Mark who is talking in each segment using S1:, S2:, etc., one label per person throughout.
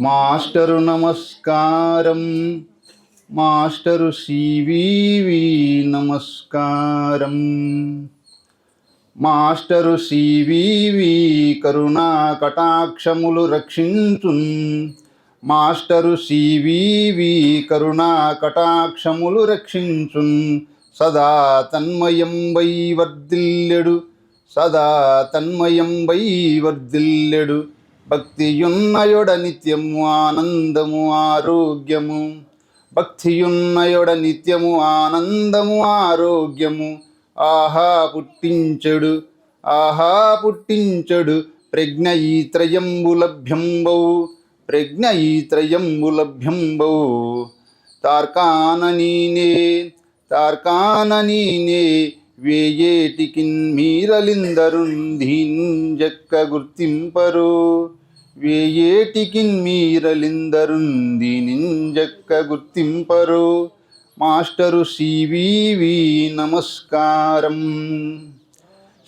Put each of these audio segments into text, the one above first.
S1: Master నమస్కారం. Master CVV నమస్కారం. Master CVV కరుణా కటాక్షములు రక్షించున్. మాస్టరు సివివి కరుణా కటాక్షములు రక్షించున్. సదా తన్మయం వై వర్ధిల్లెడు సదా తన్మయం వై వర్ధిల్లెడు భక్తియున్నయొడ నిత్యము ఆనందము ఆరోగ్యము. భక్తియున్నయొడ నిత్యము ఆనందము ఆరోగ్యము. ఆహా పుట్టించడు ఆహా పుట్టించడు ప్రజ్ఞ ఈ త్రయంబు లభ్యంబౌ ప్రజ్ఞ ఈ త్రయంబు లభ్యంబౌ. తార్కాననీనే తార్కాననీనే వేయేటికిన్ మీరలిందరుంధీంజక్క గుర్తింపరు వేయేటికిన్ మీరలిందరుంధీనింజక్క గుర్తింపరు మాస్టరు సివివి నమస్కారం.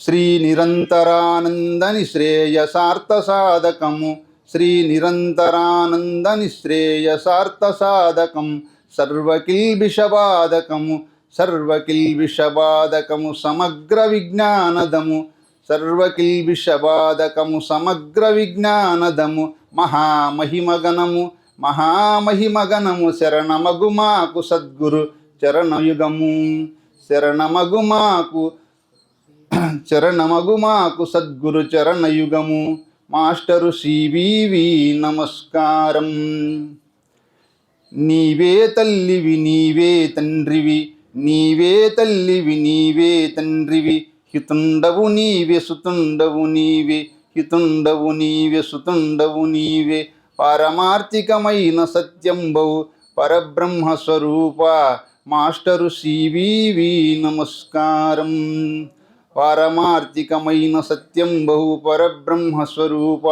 S1: శ్రీ నిరంతరానందని శ్రేయసార్థ సాధకము శ్రీ నిరంతరానందని శ్రేయసార్థ సాధకం సర్వకిల్బిషబాధకము. సర్వకిల్బిషబాధకము సమగ్ర విజ్ఞానదము. సర్వకిల్బిషబాధకము సమగ్ర విజ్ఞానదము. మహామహిమగణము మహామహిమగణము శరణమగు మాకు సద్గురు చరణయుగము. శరణమగు మాకు చరణమగు మాకు సద్గురు చరణయుగము. మాస్టరు సివివి నమస్కారం. నీవే తల్లివి నీవే తండ్రివి. నీవే తల్లివి నీవే తండ్రివి. హితుండవు నీవే సుతుండవు నీవే. హితుండవు నీవే సుతుండవు నీవే. పారమార్థికమైన సత్యంబవు పరబ్రహ్మ స్వరూప మాస్టరు సివివి నమస్కారం. పారమార్థికమైన సత్యం బహు పరబ్రహ్మ స్వరూప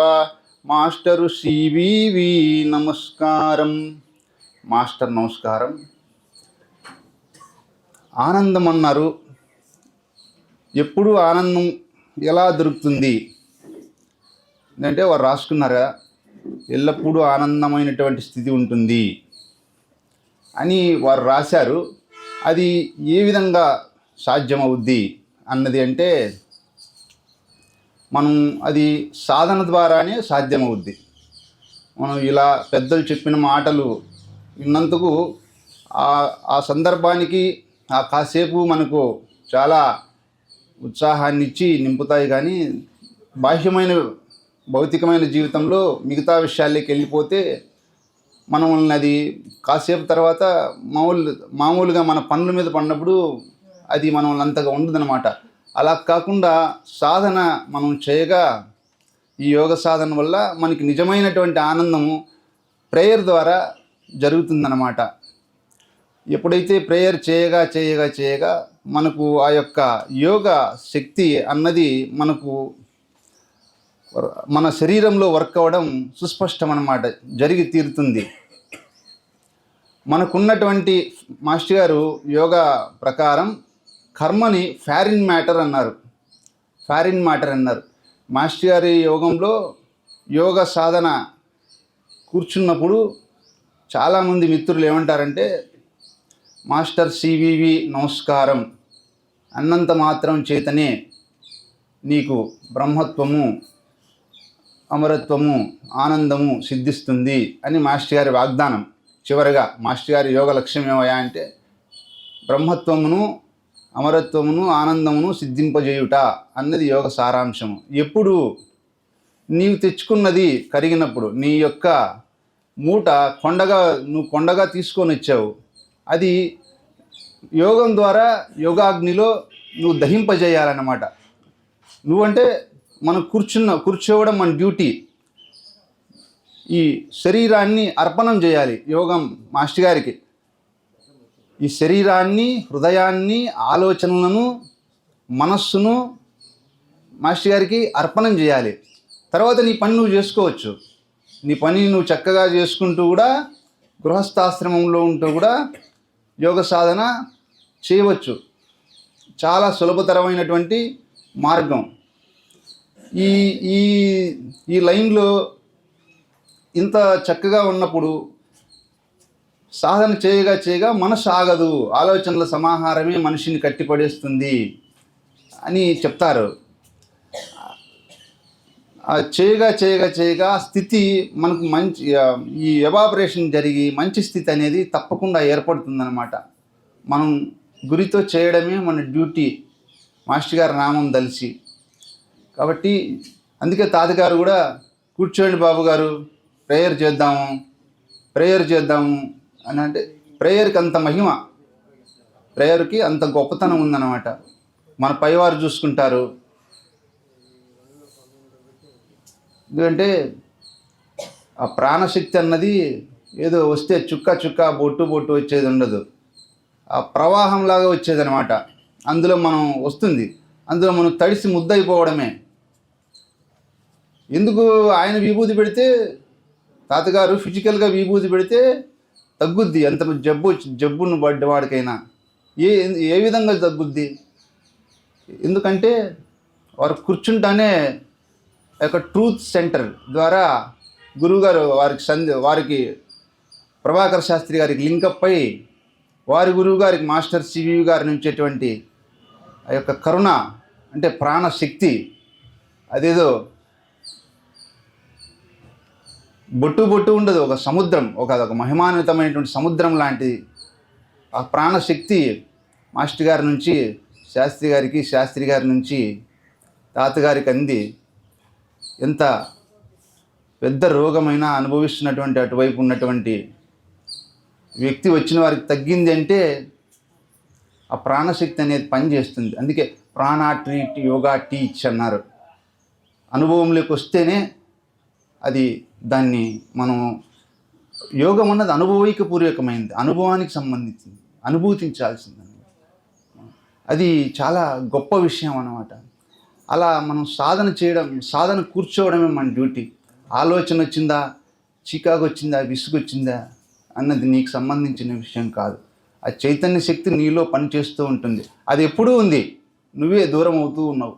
S1: మాస్టరు సివివి నమస్కారం. మాస్టర్ నమస్కారం. ఆనందం అన్నారు ఎప్పుడు ఆనందం ఎలా దొరుకుతుంది? అంటే వారు రాసుకున్నారు? ఎల్లప్పుడూ ఆనందమైనటువంటి స్థితి ఉంటుంది అని వారు రాశారు. అది ఏ విధంగా సాధ్యమవుద్ది అన్నది అంటే మనం అది సాధన ద్వారానే సాధ్యమవుద్ది. మనం ఇలా పెద్దలు చెప్పిన మాటలు విన్నందుకు ఆ సందర్భానికి ఆ కాసేపు మనకు చాలా ఉత్సాహాన్ని ఇచ్చి నింపుతాయి కానీ బాహ్యమైన భౌతికమైన జీవితంలో మిగతా విషయాల్లోకి వెళ్ళిపోతే మనల్ని అది కాసేపు తర్వాత మామూలు మామూలుగా మన పనుల మీద పడినప్పుడు అది మనల్ని అంతగా ఉండదనమాట అలా కాకుండా సాధన మనం చేయగా ఈ యోగ సాధన వల్ల మనకి నిజమైనటువంటి ఆనందము ప్రేయర్ ద్వారా జరుగుతుందన్నమాట. ఎప్పుడైతే ప్రేయర్ చేయగా చేయగా చేయగా మనకు ఆ యొక్క యోగ శక్తి అన్నది మనకు మన శరీరంలో వర్క్ అవ్వడం సుస్పష్టం అన్నమాట జరిగి తీరుతుంది. మనకున్నటువంటి మాస్టర్ గారు యోగా ప్రకారం కర్మని ఫారిన్ మ్యాటర్ అన్నారు. ఫారిన్ మ్యాటర్ అన్నారు. మాస్టర్ గారి యోగంలో యోగ సాధన కూర్చున్నప్పుడు చాలామంది మిత్రులు ఏమంటారంటే మాస్టర్ సివివి నమస్కారం. అన్నంత మాత్రం చేతనే నీకు బ్రహ్మత్వము అమరత్వము ఆనందము సిద్ధిస్తుంది అని మాస్టర్ గారి వాగ్దానం. చివరగా మాస్టర్ గారి యోగ లక్ష్యం ఏమయ్యా అంటే బ్రహ్మత్వమును అమరత్వమును ఆనందమును సిద్ధింపజేయుట అన్నది యోగ సారాంశము. ఎప్పుడు నీవు తెచ్చుకున్నది కరిగినప్పుడు నీ యొక్క మూట కొండగా నువ్వు కొండగా తీసుకొని వచ్చావు అది యోగం ద్వారా యోగాగ్నిలో నువ్వు దహింపజేయాలన్నమాట. నువ్వంటే మనం కూర్చున్న కూర్చోవడం మన డ్యూటీ. ఈ శరీరాన్ని అర్పణం చేయాలి యోగం మాస్టర్ గారికి. ఈ శరీరాన్ని హృదయాన్ని ఆలోచనలను మనస్సును మాస్టర్ గారికి అర్పణం చేయాలి. తర్వాత నీ పని నువ్వు చేసుకోవచ్చు. నీ పని నువ్వు చక్కగా చేసుకుంటూ కూడా గృహస్థాశ్రమంలో ఉంటూ కూడా యోగ సాధన చేయవచ్చు. చాలా సులభతరమైనటువంటి మార్గం. ఈ ఈ ఈ లైన్లో ఇంత చక్కగా ఉన్నప్పుడు సాధన చేయగా చేయగా మనసు ఆగదు. ఆలోచనల సమాహారమే మనిషిని కట్టిపడేస్తుంది అని చెప్తారు. చేయగా చేయగా చేయగా స్థితి మనకు మంచి ఈ ఎవాబరేషన్ జరిగి మంచి స్థితి అనేది తప్పకుండా ఏర్పడుతుందన్నమాట. మనం గురితో చేయడమే మన డ్యూటీ మాస్టర్ గారి నామం దలిసి కాబట్టి అందుకే తాతగారు కూడా కూర్చోండి బాబు గారు ప్రేయర్ చేద్దాము ప్రేయర్ చేద్దాము అని అంటే ప్రేయర్కి అంత మహిమ. ప్రేయర్కి అంత గొప్పతనం ఉందన్నమాట. మన పైవారు చూసుకుంటారు. ఎందుకంటే ఆ ప్రాణశక్తి అన్నది ఏదో వస్తే చుక్క చుక్క బొట్టు బొట్టు వచ్చేది ఉండదు. ఆ ప్రవాహంలాగా వచ్చేదనమాట అందులో మనం వస్తుంది. అందులో మనం తడిసి ముద్దయిపోవడమే. ఎందుకు ఆయన విభూతి పెడితే తాతగారు ఫిజికల్గా విభూతి పెడితే తగ్గుద్ది. ఎంత జబ్బు జబ్బును పడ్డవాడికైనా ఏ ఏ విధంగా తగ్గుద్ది? ఎందుకంటే వారు కూర్చుంటానే యొక్క ట్రూత్ సెంటర్ ద్వారా గురువుగారు వారికి సంధి వారికి ప్రభాకర్ శాస్త్రి గారికి లింకప్ అయి వారి గురువు గారికి మాస్టర్ సివి గారి నుంచేటువంటి ఆ యొక్క కరుణ అంటే ప్రాణశక్తి అదేదో బొట్టు బొట్టు ఉండదు ఒక సముద్రం ఒక ఒక మహిమాన్వితమైనటువంటి సముద్రం లాంటిది. ఆ ప్రాణశక్తి మాస్టర్ గారి నుంచి శాస్త్రి గారికి శాస్త్రి గారి నుంచి తాతగారికి అంది. ఎంత పెద్ద రోగమైనా అనుభవిస్తున్నటువంటి అటువైపు ఉన్నటువంటి వ్యక్తి వచ్చిన వారికి తగ్గింది అంటే ఆ ప్రాణశక్తి అనేది పనిచేస్తుంది. అందుకే ప్రాణ ట్రీట్ యోగా టీచ్ అన్నారు. అనుభవంలోకి వస్తేనే అది దాన్ని మనం యోగం అన్నది అనుభవైకపూర్వకమైంది అనుభవానికి సంబంధించింది అనుభూతించాల్సింది. అది చాలా గొప్ప విషయం అన్నమాట. అలా మనం సాధన చేయడం సాధన కూర్చోవడమే మన డ్యూటీ. ఆలోచన వచ్చిందా? చికాకు వచ్చిందా? విసుగు వచ్చిందా? అన్నది నీకు సంబంధించిన విషయం కాదు. ఆ చైతన్య శక్తి నీలో పనిచేస్తూ ఉంటుంది. అది ఎప్పుడూ ఉంది. నువ్వే దూరం అవుతూ ఉన్నావు.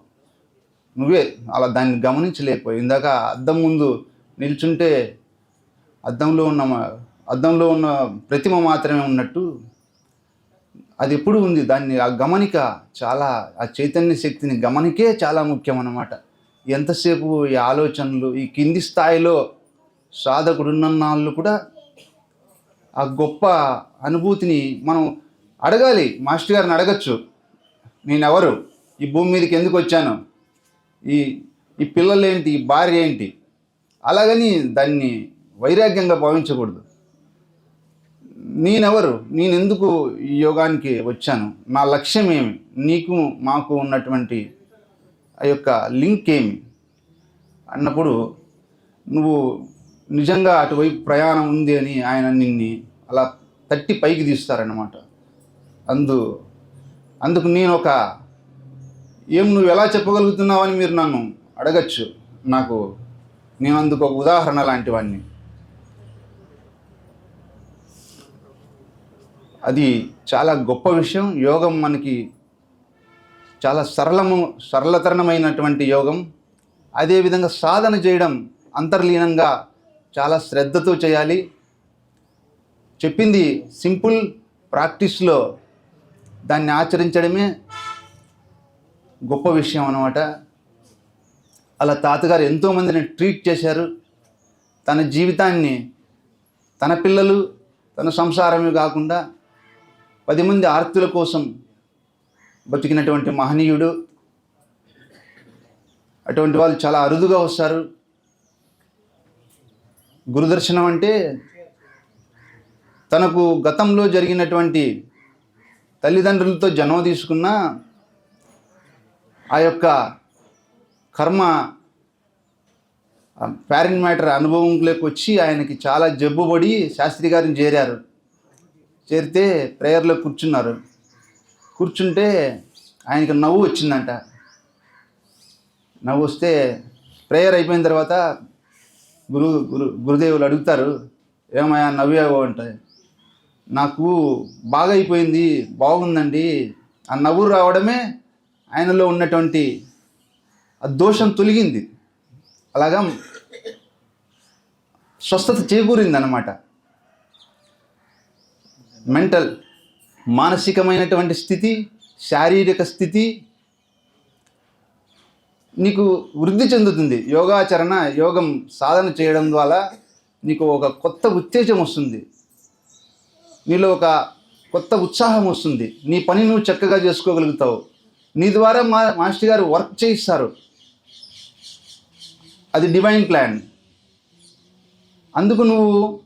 S1: నువ్వే అలా దాన్ని గమనించలేకపోయి ఇందాక అద్దం ముందు నిల్చుంటే అద్దంలో ఉన్న అద్దంలో ఉన్న ప్రతిమ మాత్రమే ఉన్నట్టు అది ఎప్పుడు ఉంది? దాన్ని ఆ గమనిక చాలా ఆ చైతన్య శక్తిని గమనికే చాలా ముఖ్యం అన్నమాట ఎంతసేపు ఈ ఆలోచనలు ఈ కింది స్థాయిలో సాధకుడు ఉన్నన్నాళ్ళు కూడా ఆ గొప్ప అనుభూతిని మనం అడగాలి. మాస్టర్ గారిని అడగచ్చు. నేనెవరు? ఈ భూమి మీదకి ఎందుకు వచ్చాను? ఈ ఈ పిల్లలేంటి? ఈ భార్య ఏంటి? అలాగని దాన్ని వైరాగ్యంగా భావించకూడదు. నేనెవరు? నేనెందుకు ఈ యోగానికి వచ్చాను? నా లక్ష్యం ఏమి నీకు మాకు ఉన్నటువంటి ఆ యొక్క లింక్ ఏమి అన్నప్పుడు నువ్వు నిజంగా అటువైపు ప్రయాణం ఉంది అని ఆయన నిన్ని అలా తట్టి పైకి తీస్తారన్నమాట. అందు అందుకు నేను ఒక ఏం నువ్వు ఎలా చెప్పగలుగుతున్నావని మీరు నన్ను అడగచ్చు. నాకు నేను అందుకు ఒక ఉదాహరణ లాంటివాడిని అది చాలా గొప్ప విషయం. యోగం మనకి చాలా సరళము సరళతరణమైనటువంటి యోగం. అదేవిధంగా సాధన చేయడం అంతర్లీనంగా చాలా శ్రద్ధతో చేయాలి. చెప్పింది సింపుల్ ప్రాక్టీస్లో దాన్ని ఆచరించడమే గొప్ప విషయం అన్నమాట. అలా తాతగారు ఎంతోమందిని ట్రీట్ చేశారు. తన జీవితాన్ని తన పిల్లలు తన సంసారమే కాకుండా పది మంది ఆర్తుల కోసం బతికినటువంటి మహనీయుడు. అటువంటి వాళ్ళు చాలా అరుదుగా వస్తారు. గురుదర్శనం అంటే తనకు గతంలో జరిగినటువంటి తల్లిదండ్రులతో జన్మ తీసుకున్న ఆ యొక్క కర్మ ప్యారెంట్ మ్యాటర్ అనుభవంలోకి వచ్చి ఆయనకి చాలా జబ్బుపడి శాస్త్రి గారిని చేరారు. చేరితే ప్రేయర్లో కూర్చున్నారు. కూర్చుంటే ఆయనకి నవ్వు వచ్చిందంట. నవ్వు వస్తే ప్రేయర్ అయిపోయిన తర్వాత గురు గురు గురుదేవులు అడుగుతారు ఏమయ్యా నవ్వావు అంటే. నాకు బాగా అయిపోయింది బాగుందండి. ఆ నవ్వు రావడమే ఆయనలో ఉన్నటువంటి ఆ దోషం తొలగింది. అలాగా స్వస్థత చేకూరింది అనమాట మెంటల్ మానసికమైనటువంటి స్థితి శారీరక స్థితి నీకు వృద్ధి చెందుతుంది. యోగాచరణ యోగం సాధన చేయడం ద్వారా నీకు ఒక కొత్త ఉత్తేజం వస్తుంది. నీలో ఒక కొత్త ఉత్సాహం వస్తుంది. నీ పని నువ్వు చక్కగా చేసుకోగలుగుతావు. నీ ద్వారా మా మాస్టర్ గారు వర్క్ చేయిస్తారు. అది డివైన్ ప్లాన్. అందుకు నువ్వు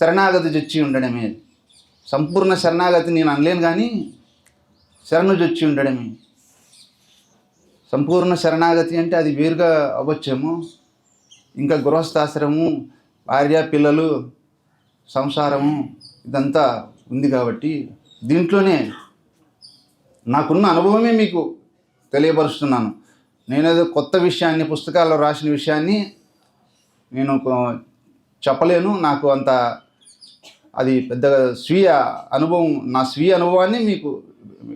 S1: శరణాగతి చొచ్చి ఉండడమే. సంపూర్ణ శరణాగతి నేను అనలేను కానీ శరణు చొచ్చి ఉండడమే. సంపూర్ణ శరణాగతి అంటే అది వేరుగా అవ్వచ్చేమో. ఇంకా గృహస్థాశ్రము భార్య పిల్లలు సంసారము ఇదంతా ఉంది కాబట్టి దీంట్లోనే నాకున్న అనుభవమే మీకు తెలియపరుస్తున్నాను. నేనేదో కొత్త విషయాన్ని పుస్తకాల్లో రాసిన విషయాన్ని నేను చెప్పలేను. నాకు అంత అది పెద్ద స్వీయ అనుభవం నా స్వీయ అనుభవాన్ని మీకు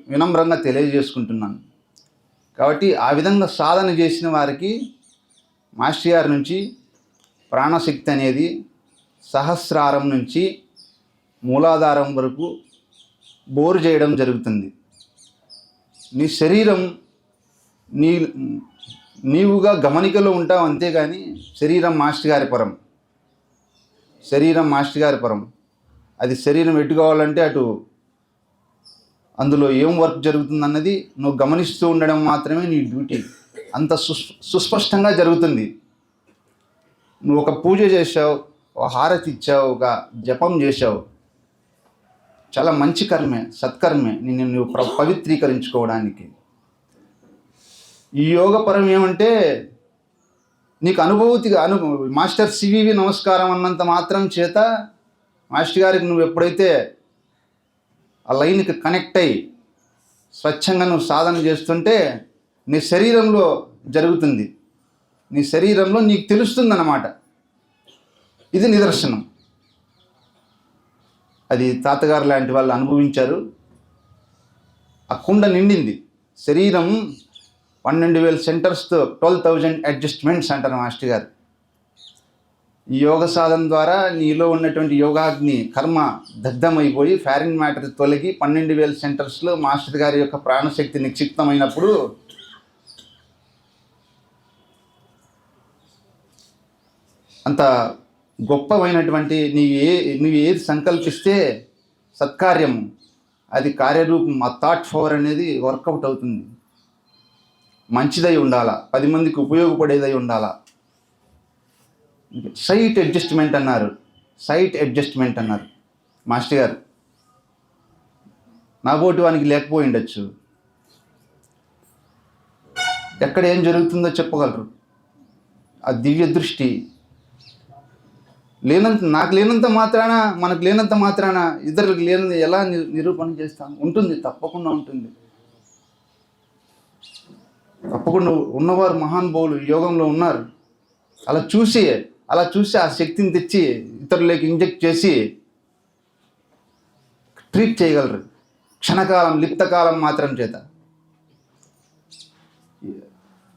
S1: వినమ్రంగా తెలియజేసుకుంటున్నాను. కాబట్టి ఆ విధంగా సాధన చేసిన వారికి మాస్టర్ గారి నుంచి ప్రాణశక్తి అనేది సహస్రారం నుంచి మూలాధారం వరకు బోరు చేయడం జరుగుతుంది. నీ శరీరం నీ నీవుగా గమనికలో ఉంటావు అంతేగాని శరీరం మాస్టర్ గారి పరం. శరీరం మాస్టర్ గారి పరం. అది శరీరం ఎటు కావాలంటే అటు. అందులో ఏం వర్క్ జరుగుతుందన్నది నువ్వు గమనిస్తూ ఉండడం మాత్రమే నీ డ్యూటీ. అంత సుస్ సుస్పష్టంగా జరుగుతుంది. నువ్వు ఒక పూజ చేసావు ఒక హారతి ఇచ్చావు ఒక జపం చేసావు చాలా మంచి కర్మే సత్కర్మే నిన్ను నువ్వు ప్ర- పవిత్రీకరించుకోవడానికి. ఈ యోగపరం ఏమంటే నీకు అనుభూతిగా అను మాస్టర్ సివివి నమస్కారం అన్నంత మాత్రం చేత మాస్టర్ గారికి నువ్వు ఎప్పుడైతే ఆ లైన్కి కనెక్ట్ అయ్యి స్వచ్ఛంగా నువ్వు సాధన చేస్తుంటే నీ శరీరంలో జరుగుతుంది. నీ శరీరంలో నీకు తెలుస్తుంది అన్నమాట ఇది నిదర్శనం. అది తాతగారు లాంటి వాళ్ళు అనుభవించారు. ఆ కుండ నిండింది. శరీరం పన్నెండు వేల సెంటర్స్తో ట్వెల్వ్ థౌజండ్ అడ్జస్ట్మెంట్స్ అంటారు మాస్టర్ గారు. యోగ సాధన ద్వారా నీలో ఉన్నటువంటి యోగాగ్ని కర్మ దగ్ధమైపోయి ఫారిన్ మ్యాటర్ తొలగి పన్నెండు వేల సెంటర్స్లో మాస్టర్ గారి యొక్క ప్రాణశక్తి నిక్షిప్తమైనప్పుడు అంత గొప్పమైనటువంటి నీవు ఏ నువ్వు ఏది సంకల్పిస్తే సత్కార్యం అది కార్యరూపం ఆ థాట్ పవర్ అనేది వర్కౌట్ అవుతుంది. మంచిదై ఉండాలా? పది మందికి ఉపయోగపడేదై ఉండాలా? సైట్ అడ్జస్ట్మెంట్ అన్నారు. సైట్ అడ్జస్ట్మెంట్ అన్నారు. మాస్టర్ గారు నా పోటీ వానికి లేకపోయి ఉండొచ్చు. ఎక్కడ ఏం జరుగుతుందో చెప్పగలరు. ఆ దివ్య దృష్టి లేనంత నాకు లేనంత మాత్రాన మనకు లేనంత మాత్రాన ఇద్దరికి లేనిది ఎలా నిరూపణ చేస్తాం? ఉంటుంది తప్పకుండా ఉంటుంది. తప్పకుండా ఉన్నవారు మహానుభావులు యోగంలో ఉన్నారు. అలా చూసి అలా చూసి ఆ శక్తిని తెచ్చి ఇతరులకి ఇంజెక్ట్ చేసి ట్రీట్ చేయగలరు. క్షణకాలం లిప్తకాలం మాత్రం చేత.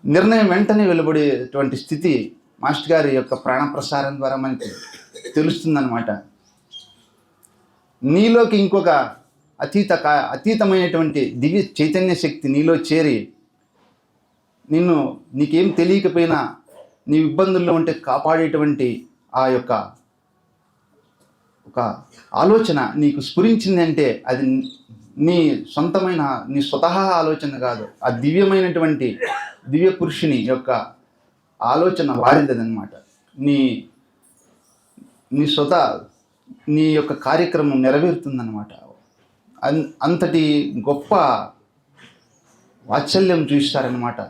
S1: నిర్ణయం వెంటనే వెలువడేటువంటి స్థితి మాస్టర్ గారి యొక్క ప్రాణప్రసారం ద్వారా మనకి తెలుస్తుందన్నమాట. నీలోకి ఇంకొక అతీత కా- అతీతమైనటువంటి దివ్య చైతన్య శక్తి నీలో చేరి నిన్ను నీకేం తెలియకపోయినా నీ ఇబ్బందుల్లో ఉంటే కాపాడేటువంటి ఆ యొక్క ఒక ఆలోచన నీకు స్ఫురించిందంటే అది నీ సొంతమైన నీ స్వతహా ఆలోచన కాదు. ఆ దివ్యమైనటువంటి దివ్య పురుషుని యొక్క ఆలోచన వారిదనమాట నీ నీ స్వత నీ యొక్క కార్యక్రమం నెరవేరుతుందన్నమాట. అంతటి గొప్ప వాత్సల్యం చూపిస్తారనమాట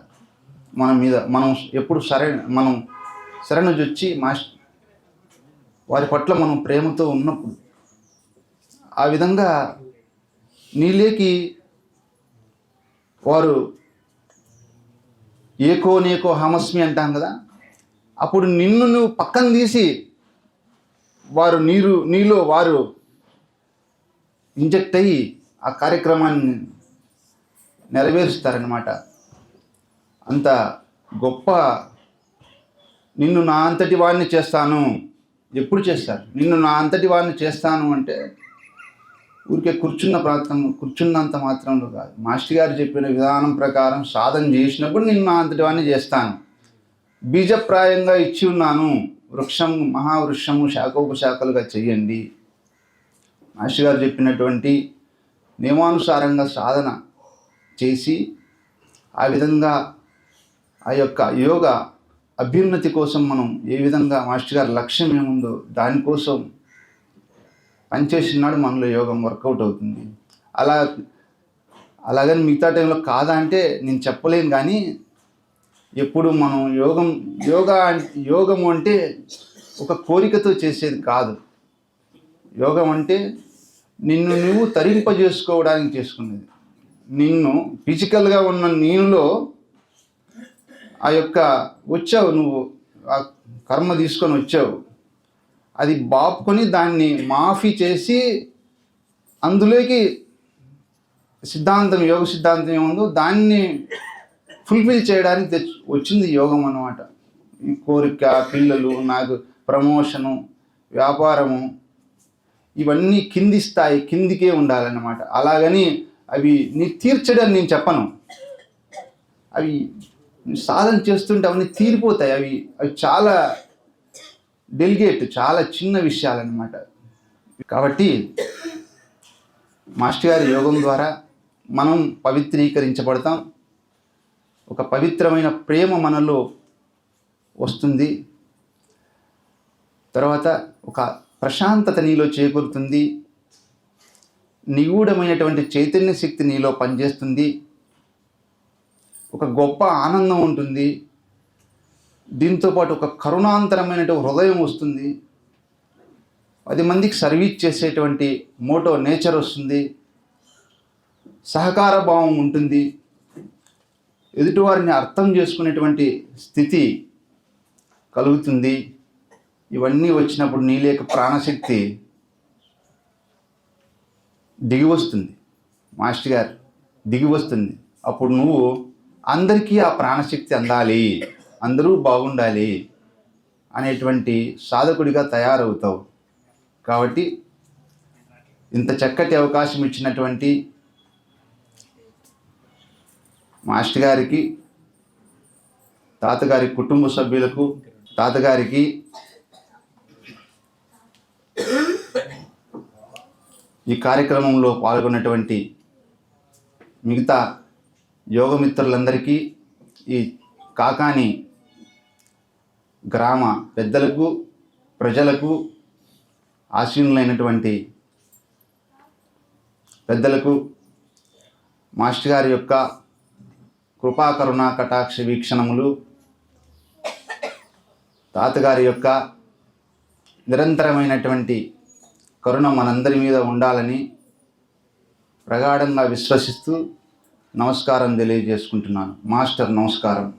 S1: మన మీద మనం ఎప్పుడు సరైన మనం శరణు జొచ్చి మాస్ వారి పట్ల మనం ప్రేమతో ఉన్నప్పుడు ఆ విధంగా నీలేకి వారు ఏకో నేకో హమస్మి అంటాం కదా అప్పుడు నిన్ను నువ్వు పక్కన తీసి వారు నీరు నీలో వారు ఇంజెక్ట్ అయ్యి ఆ కార్యక్రమాన్ని నెరవేరుస్తారనమాట అంత గొప్ప నిన్ను నా అంతటి వాడిని చేస్తాను. ఎప్పుడు చేస్తారు? నిన్ను నా అంతటి వాడిని చేస్తాను అంటే ఊరికే కూర్చున్న ప్రాంతం కూర్చున్నంత మాత్రంలో కాదు. మాస్టర్ గారు చెప్పిన విధానం ప్రకారం సాధన చేసినప్పుడు నిన్ను నా అంతటి వాడిని చేస్తాను. బీజప్రాయంగా ఇచ్చి ఉన్నాను. వృక్షం మహావృక్షము శాఖోపశాఖలుగా చెయ్యండి. మాస్టర్ గారు చెప్పినటువంటి నియమానుసారంగా సాధన చేసి ఆ విధంగా ఆ యొక్క యోగ అభ్యున్నతి కోసం మనం ఏ విధంగా మాస్టర్ గారి లక్ష్యం ఏముందో దానికోసం పనిచేసినాడు మనలో యోగం వర్కౌట్ అవుతుంది. అలా అలాగని మిగతా టైంలో కాదా అంటే నేను చెప్పలేను కానీ ఎప్పుడు మనం యోగం యోగా యోగం అంటే ఒక కోరికతో చేసేది కాదు. యోగం అంటే నిన్ను నువ్వు తరింపజేసుకోవడానికి చేసుకునేది. నిన్ను ఫిజికల్గా ఉన్న నీలో ఆ యొక్క వచ్చావు నువ్వు ఆ కర్మ తీసుకొని వచ్చావు. అది బాపుకొని దాన్ని మాఫీ చేసి అందులోకి సిద్ధాంతం యోగ సిద్ధాంతం ఏముందో దాన్ని ఫుల్ఫిల్ చేయడానికి తెచ్చు వచ్చింది యోగం అన్నమాట. ఈ కోరిక పిల్లలు నాకు ప్రమోషను వ్యాపారము ఇవన్నీ కింది స్థాయి కిందికే ఉండాలన్నమాట. అలాగని అవి నీ తీర్చడం నేను చెప్పను. అవి సాధన చేస్తుంటే అవన్నీ తీరిపోతాయి. అవి అవి చాలా డెలిగేట్ చాలా చిన్న విషయాలన్నమాట. కాబట్టి మాస్టర్ గారి యోగం ద్వారా మనం పవిత్రీకరించబడతాం. ఒక పవిత్రమైన ప్రేమ మనలో వస్తుంది. తర్వాత ఒక ప్రశాంతత నీలో చేకూరుతుంది. నిగూఢమైనటువంటి చైతన్య శక్తి నీలో పనిచేస్తుంది. ఒక గొప్ప ఆనందం ఉంటుంది. దీంతోపాటు ఒక కరుణాంతరమైనటువంటి హృదయం వస్తుంది. పది మందికి సర్వీస్ చేసేటువంటి మోటో నేచర్ వస్తుంది. సహకార భావం ఉంటుంది. ఎదుటివారిని అర్థం చేసుకునేటువంటి స్థితి కలుగుతుంది. ఇవన్నీ వచ్చినప్పుడు నీలేక ప్రాణశక్తి దిగి వస్తుంది. మాస్టర్ గారు దిగి వస్తుంది. అప్పుడు నువ్వు అందరికీ ఆ ప్రాణశక్తి అందాలి అందరూ బాగుండాలి అనేటువంటి సాధకుడిగా తయారవుతావు. కాబట్టి ఇంత చక్కటి అవకాశం ఇచ్చినటువంటి మాస్టర్ గారికి తాతగారి కుటుంబ సభ్యులకు తాతగారికి ఈ కార్యక్రమంలో పాల్గొన్నటువంటి మిగతా యోగమిత్రులందరికీ ఈ కాకాని గ్రామ పెద్దలకు ప్రజలకు ఆశీనులైనటువంటి పెద్దలకు మాస్టర్ గారి యొక్క కృపాకరుణ కటాక్ష వీక్షణములు తాతగారి యొక్క నిరంతరమైనటువంటి కరుణ మనందరి మీద ఉండాలని ప్రగాఢంగా విశ్వసిస్తూ నమస్కారం తెలియజేసుకుంటున్నాను. మాస్టర్ నమస్కారం.